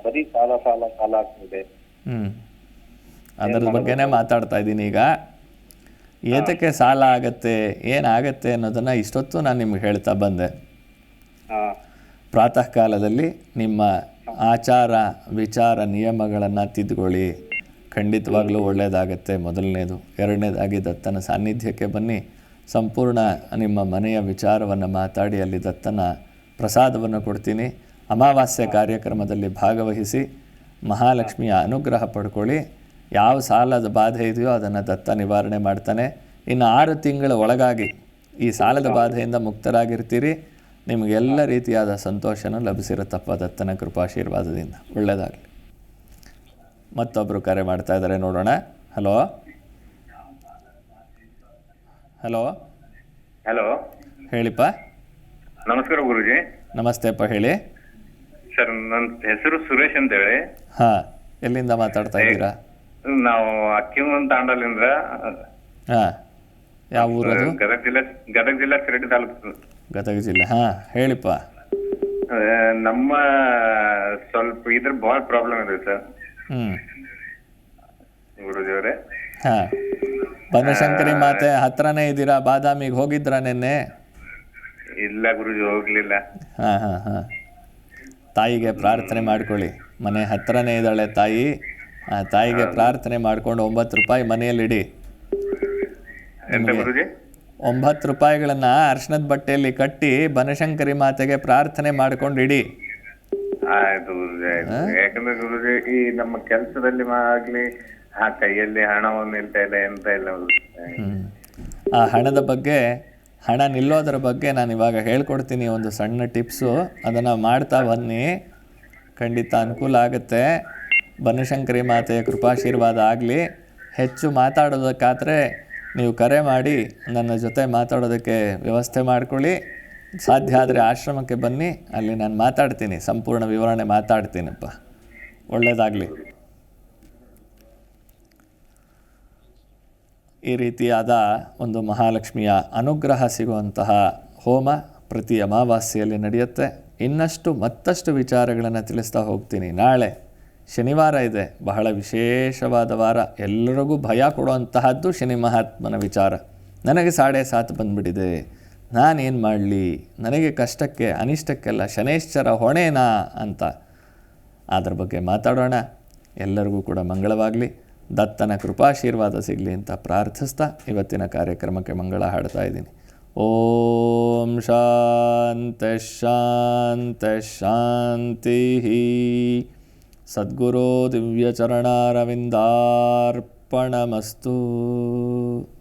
ಬರೀ ಸಾಲ ಸಾಲ ಸಾಲ ಆಗ್ತಿದೆ.
ಹ್ಮ್. ಅದ್ರ ಬಗ್ಗೆನೇ ಮಾತಾಡ್ತಾ ಇದ್ದೀನಿ ಈಗ. ಏತಕ್ಕೆ ಸಾಲ ಆಗತ್ತೆ ಏನಾಗತ್ತೆ ಅನ್ನೋದನ್ನ ಇಷ್ಟೊತ್ತು ನಾನು ನಿಮ್ಗೆ ಹೇಳ್ತಾ ಬಂದೆ. ಪ್ರಾತಃ ಕಾಲದಲ್ಲಿ ನಿಮ್ಮ ಆಚಾರ ವಿಚಾರ ನಿಯಮಗಳನ್ನು ತಿದ್ದುಕೊಳ್ಳಿ ಖಂಡಿತವಾಗ್ಲೂ ಒಳ್ಳೇದಾಗತ್ತೆ. ಮೊದಲನೇದು ಎರಡನೇದಾಗಿ ದತ್ತನ ಸಾನ್ನಿಧ್ಯಕ್ಕೆ ಬನ್ನಿ. ಸಂಪೂರ್ಣ ನಿಮ್ಮ ಮನೆಯ ವಿಚಾರವನ್ನು ಮಾತಾಡಿ ಅಲ್ಲಿ ದತ್ತನ ಪ್ರಸಾದವನ್ನು ಕೊಡ್ತೀನಿ. ಅಮಾವಾಸ್ಯ ಕಾರ್ಯಕ್ರಮದಲ್ಲಿ ಭಾಗವಹಿಸಿ ಮಹಾಲಕ್ಷ್ಮಿಯ ಅನುಗ್ರಹ ಪಡ್ಕೊಳ್ಳಿ. ಯಾವ ಸಾಲದ ಬಾಧೆ ಇದೆಯೋ ಅದನ್ನು ದತ್ತ ನಿವಾರಣೆ ಮಾಡ್ತಾನೆ. ಇನ್ನು ಆರು ತಿಂಗಳ ಒಳಗಾಗಿ ಈ ಸಾಲದ ಬಾಧೆಯಿಂದ ಮುಕ್ತರಾಗಿರ್ತೀರಿ. ನಿಮಗೆಲ್ಲ ರೀತಿಯಾದ ಸಂತೋಷನೂ ಲಭಿಸಿರುತ್ತಪ್ಪ ದತ್ತನ ಕೃಪಾಶೀರ್ವಾದದಿಂದ. ಒಳ್ಳೆಯದಾಗಲಿ. ಮತ್ತೊಬ್ಬರು ಕರೆ ಮಾಡ್ತಾ ಇದ್ದಾರೆ ನೋಡೋಣ. ಹಲೋ. ಹಲೋ.
ಹಲೋ.
ಹೇಳಿಪ್ಪ.
ನಮಸ್ಕಾರ ಗುರುಜಿ.
ನಮಸ್ತೆಪ್ಪ ಹೇಳಿ.
ಸರ್ ನನ್ನ ಹೆಸರು ಸುರೇಶ್ ಅಂತ ಹೇಳಿ
ಹಾ ಎಲ್ಲಿಂದ ಮಾತಾಡ್ತಾ ಇದ್ದೀರಾ?
ನಾವು ಅಕ್ಕಿಮನ್ ತಾಂಡಲಿಂದ
ಹಾ ಯಾವ ಊರು
ಗದಗ ಜಿಲ್ಲೆ ಗದಗ ಜಿಲ್ಲಾ ಶಿರಡಿ ತಾಲೂಕು.
ಗದಗ ಜಿಲ್ಲೆ ಹಾ ಹೇಳಿಪ್ಪ.
ಆ, ನಮ್ಮ ಸ್ವಲ್ಪ ಇದ್ರ ಬಹಳ ಪ್ರಾಬ್ಲಮ್ ಇದೆ ಸರ್.
ಹ್ಮ್.
ಗುರುಜಿ ಅವರೇ.
ಹಾ. ಬನಶಂಕರಿ ಮಾತೆ ಹತ್ರನೇ ಇದ್ದೀರಾ? ಬಾದಾಮಿಗೆ ಹೋಗಿದ್ರಾ ನಿನ್ನೆ?
ಇಲ್ಲ ಗುರುಜಿ ಹೋಗ್ಲಿಲ್ಲ.
ಹಾ ಹಾ ಹಾ. ತಾಯಿಗೆ ಪ್ರಾರ್ಥನೆ ಮಾಡ್ಕೊಳ್ಳಿ. ಮನೆ ಹತ್ರನೇ ಇದ್ದಾಳೆ ತಾಯಿ. ಆ ತಾಯಿಗೆ ಪ್ರಾರ್ಥನೆ ಮಾಡ್ಕೊಂಡು ಒಂಬತ್ತು ರೂಪಾಯಿ ಮನೆಯಲ್ಲಿ
ಇಡಿ ಗುರುಜಿ?
ಒಂಬತ್ತು ರೂಪಾಯಿಗಳನ್ನ ಅರ್ಶನದ ಬಟ್ಟೆಯಲ್ಲಿ ಕಟ್ಟಿ ಬನಶಂಕರಿ ಮಾತೆಗೆ ಪ್ರಾರ್ಥನೆ ಮಾಡ್ಕೊಂಡು ಇಡಿ
ಆಯ್ತು ಗುರುಜಿ ಆಯ್ತು. ಯಾಕಂದ್ರೆ ಗುರುಜಿ ಈ ನಮ್ಮ ಕೆಲಸದಲ್ಲಿ ಆಗ್ಲಿ ಆ ಕೈಯಲ್ಲಿ ಹಣವನ್ನು ನಿಲ್ತಾ ಇಲ್ಲ ಎಂತ ಇಲ್ಲ.
ಆ ಹಣದ ಬಗ್ಗೆ ಹಣ ನಿಲ್ಲೋದರ ಬಗ್ಗೆ ನಾನು ಇವಾಗ ಹೇಳ್ಕೊಡ್ತೀನಿ ಒಂದು ಸಣ್ಣ ಟಿಪ್ಸು. ಅದನ್ನು ಮಾಡ್ತಾ ಬನ್ನಿ. ಖಂಡಿತ ಅನುಕೂಲ ಆಗುತ್ತೆ. ಬನಶಂಕರಿ ಮಾತೆಯ ಕೃಪಾಶೀರ್ವಾದ ಆಗಲಿ. ಹೆಚ್ಚು ಮಾತಾಡೋದಕ್ಕಾದರೆ ನೀವು ಕರೆ ಮಾಡಿ, ನನ್ನ ಜೊತೆ ಮಾತಾಡೋದಕ್ಕೆ ವ್ಯವಸ್ಥೆ ಮಾಡ್ಕೊಳ್ಳಿ. ಸಾಧ್ಯ ಆದರೆ ಆಶ್ರಮಕ್ಕೆ ಬನ್ನಿ. ಅಲ್ಲಿ ನಾನು ಮಾತಾಡ್ತೀನಿ. ಸಂಪೂರ್ಣ ವಿವರಣೆ ಮಾತಾಡ್ತೀನಪ್ಪ. ಒಳ್ಳೆಯದಾಗಲಿ ಈ ರೀತಿಯಾದ ಒಂದು ಮಹಾಲಕ್ಷ್ಮಿಯ ಅನುಗ್ರಹ ಸಿಗುವಂತಹ ಹೋಮ ಪ್ರತಿ ಅಮಾವಾಸ್ಯೆಯಲ್ಲಿ ನಡೆಯುತ್ತೆ. ಇನ್ನಷ್ಟು ಮತ್ತಷ್ಟು ವಿಚಾರಗಳನ್ನು ತಿಳಿಸ್ತಾ ಹೋಗ್ತೀನಿ. ನಾಳೆ ಶನಿವಾರ ಇದೆ. ಬಹಳ ವಿಶೇಷವಾದ ವಾರ. ಎಲ್ಲರಿಗೂ ಭಯ ಕೊಡುವಂತಹದ್ದು ಶನಿ ಮಹಾತ್ಮನ ವಿಚಾರ. ನನಗೆ ಸಾಡೆ ಸಾತ್ ಬಂದ್ಬಿಟ್ಟಿದೆ. ನಾನೇನು ಮಾಡಲಿ? ನನಗೆ ಕಷ್ಟಕ್ಕೆ, ಅನಿಷ್ಟಕ್ಕೆಲ್ಲ ಶನೇಶ್ವರ ಹೊಣೆನಾ ಅಂತ. ಅದರ ಬಗ್ಗೆ ಮಾತಾಡೋಣ. ಎಲ್ಲರಿಗೂ ಕೂಡ ಮಂಗಳವಾಗಲಿ. ದತ್ತನ ಕೃಪಾಶೀರ್ವಾದ ಸಿಗಲಿ ಅಂತ ಪ್ರಾರ್ಥಿಸ್ತಾ ಇವತ್ತಿನ ಕಾರ್ಯಕ್ರಮಕ್ಕೆ ಮಂಗಳ ಹಾಡ್ತಾ ಇದ್ದೀನಿ. ಓಂ ಶಾಂತ ಶಾಂತ ಶಾಂತಿ. ಸದ್ಗುರೋ ದಿವ್ಯಚರಣಾರವಿಂದಾರ್ಪಣಮಸ್ತು.